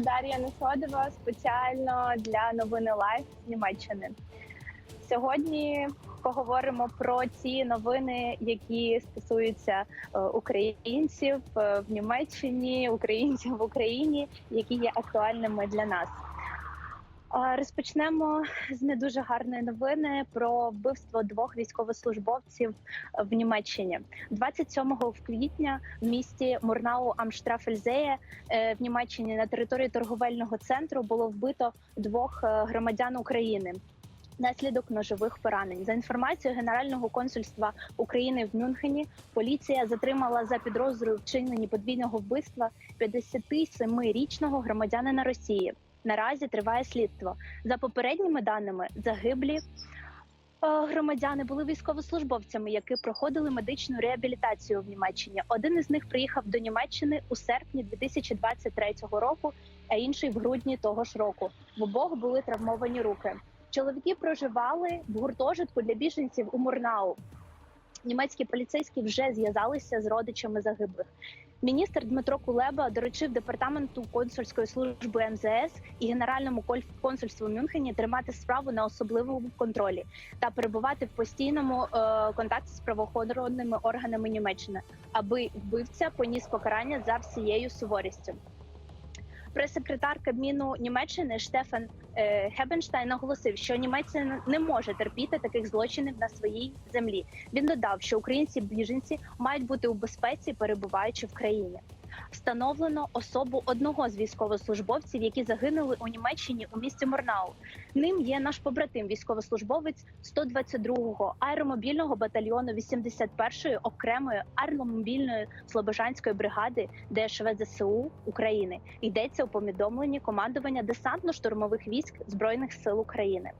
Дар'я Несодова спеціально для новини Лайф з Німеччини. Сьогодні поговоримо про ці новини, які стосуються е, українців е, в Німеччині, українців в Україні, які є актуальними для нас. Е, Розпочнемо з не дуже гарної новини про вбивство двох військовослужбовців в Німеччині. 27 квітня в місті Мурнау Амштрафельзеє е, в Німеччині на території торговельного центру було вбито двох е, громадян України. Наслідок ножових поранень за інформацією Генерального консульства України в Мюнхені, поліція затримала за підозрою вчиненні подвійного вбивства 57-річного громадянина Росії. Наразі триває слідство. За попередніми даними, загиблі е, громадяни були військовослужбовцями, які проходили медичну реабілітацію в Німеччині. Один із них приїхав до Німеччини у серпні 2023 року, а інший в грудні того ж року. В обох були травмовані руки. Чоловіки проживали в гуртожитку для біженців у Мурнау. Німецькі поліцейські вже зв'язалися з родичами загиблих. Міністр Дмитро Кулеба доручив департаменту консульської служби МЗС і генеральному консульству Мюнхені тримати справу на особливому контролі та перебувати в постійному е, контакті з правоохоронними органами Німеччини, аби вбивця поніс покарання за всією суворістю. Прес-секретар Кабміну Німеччини Штефан е, Хебенштайн наголосив, що Німеччина не може терпіти таких злочинів на своїй землі. Він додав, що українці біженці мають бути у безпеці, перебуваючи в країні. Встановлено особу одного з військовослужбовців, які загинули у Німеччині у місті Мурнау. Ним є наш побратим, військовослужбовець 122-го аеромобільного батальйону 81-ї окремої аеромобільної слобожанської бригади ДШВ ЗСУ України. Йдеться у повідомленні командування десантно-штурмових військ збройних сил України.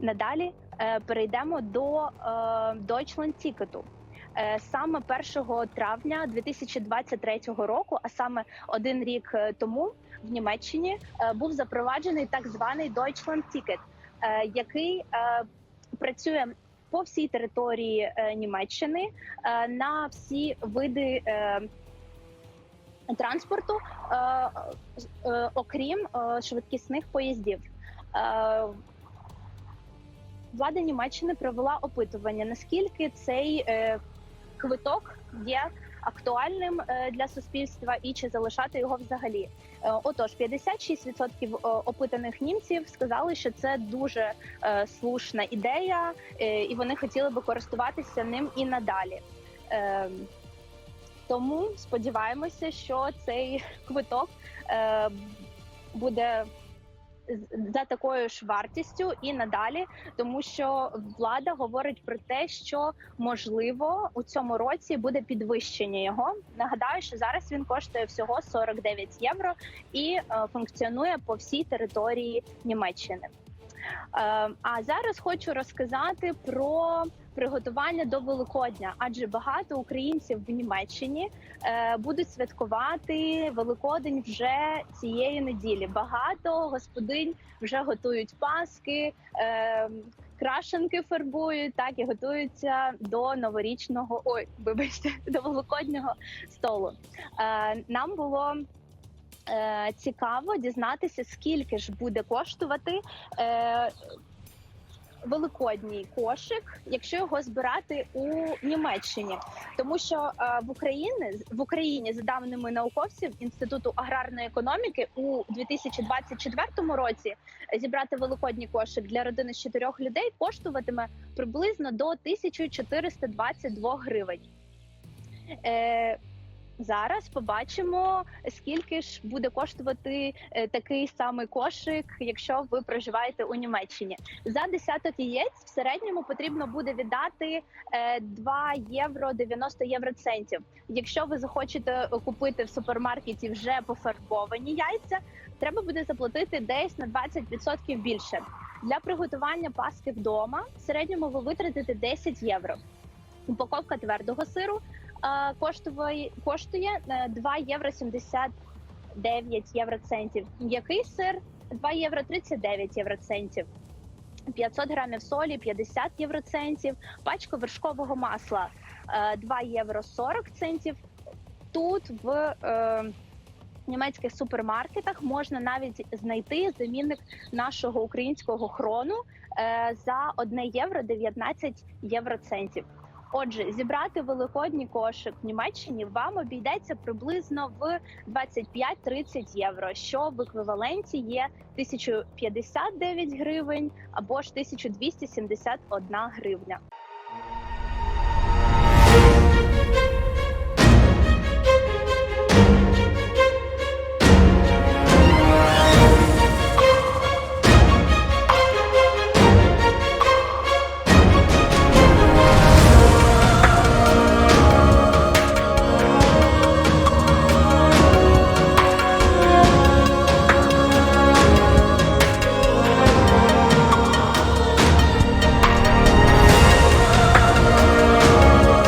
Надалі е, перейдемо до е, Deutschland Ticket. Е, Саме 1 травня 2023 року, а саме один рік е, тому, в Німеччині е, був запроваджений так званий Deutschland Ticket, який працює по всій території Німеччини на всі види транспорту, окрім швидкісних поїздів. Влада Німеччини провела опитування, наскільки цей квиток є актуальним е, для суспільства і чи залишати його взагалі. Е, Отож, 56% е, опитаних німців сказали, що це дуже слушна ідея, і вони хотіли би користуватися ним і надалі. Тому сподіваємося, що цей квиток буде за такою ж вартістю і надалі, тому що влада говорить про те, що можливо у цьому році буде підвищення його. Нагадаю, що зараз він коштує всього 49 євро і е, функціонує по всій території Німеччини. Е, А зараз хочу розказати про приготування до Великодня, адже багато українців в Німеччині е, будуть святкувати Великодень вже цієї неділі. Багато господинь вже готують паски, е, крашенки фарбують, так і готуються до новорічного, ой, вибачте, до великоднього столу. Нам було. Е, Цікаво дізнатися, скільки ж буде коштувати е, великодній кошик, якщо його збирати у Німеччині, тому що е, в Україні в Україні за даними науковців інституту аграрної економіки у 2024 році зібрати великодній кошик для родини з чотирьох людей коштуватиме приблизно до 1422 гривень. Е, Зараз побачимо, скільки ж буде коштувати е, такий самий кошик, якщо ви проживаєте у Німеччині. За десяток яєць в середньому потрібно буде віддати е, 2 євро 90 євроцентів. Якщо ви захочете купити в супермаркеті вже пофарбовані яйця, треба буде заплатити десь на 20% більше. Для приготування паски вдома в середньому ви витратите 10 євро. Упаковка твердого сиру е, коштує, коштує е, 2 євро 79 євроцентів. М'який сир 2 євро 39 євроцентів. 500 грамів солі 50 євроцентів, пачка вершкового масла е, 2 євро 40 центів. Тут в е, німецьких супермаркетах можна навіть знайти замінник нашого українського хрону е, за 1 євро 19 євроцентів. Отже, зібрати великодній кошик в Німеччині вам обійдеться приблизно в 25-30 євро, що в еквіваленті є 1059 гривень або ж 1271 гривня.